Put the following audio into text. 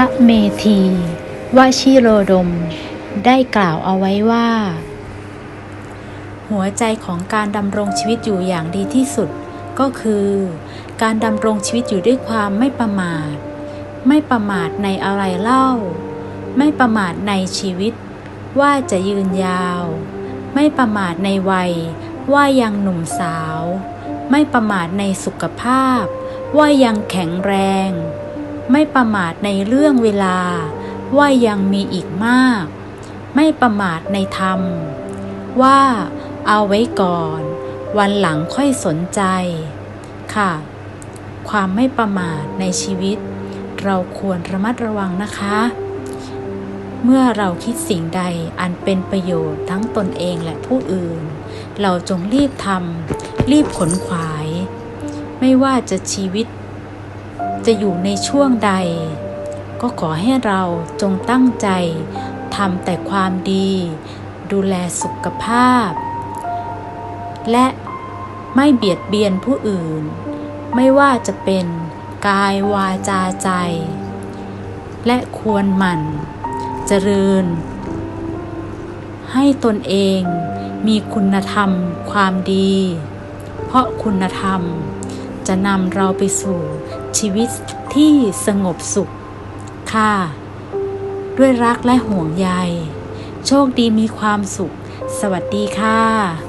ระเมธีวชิโรดม ได้กล่าวเอาไว้ว่า หัวใจของการดำรงชีวิตอยู่อย่างดีที่สุด ก็คือ การดำรงชีวิตอยู่ด้วยความไม่ประมาท ไม่ประมาทในอะไรเล่า ไม่ประมาทในชีวิต ว่าจะยืนยาว ไม่ประมาทในวัย ว่ายังหนุ่มสาว ไม่ประมาทในสุขภาพ ว่ายังแข็งแรง ไม่ประมาทในเรื่องเวลา ว่ายังมีอีกมาก ไม่ประมาทในธรรม ว่าเอาไว้ก่อน วันหลังค่อยสนใจ ค่ะ ความไม่ประมาทในชีวิต เราควรระมัดระวังนะคะ เมื่อเราคิดสิ่งใดอันเป็นประโยชน์ทั้งตนเองและผู้อื่น เราจงรีบทำรีบขนขวาย ไม่ว่าจะชีวิต จะอยู่ในช่วงใด ก็ขอให้เราจงตั้งใจทำแต่ความดี ดูแลสุขภาพ และไม่เบียดเบียนผู้อื่น ไม่ว่าจะเป็นกายวาจาใจ และควรหมั่น เจริญ ให้ตนเองมีคุณธรรมความดี เพราะคุณธรรม จะนำเราไปสู่ชีวิตที่สงบสุข ค่ะ ด้วยรักและห่วงใย โชคดีมีความสุข สวัสดีค่ะ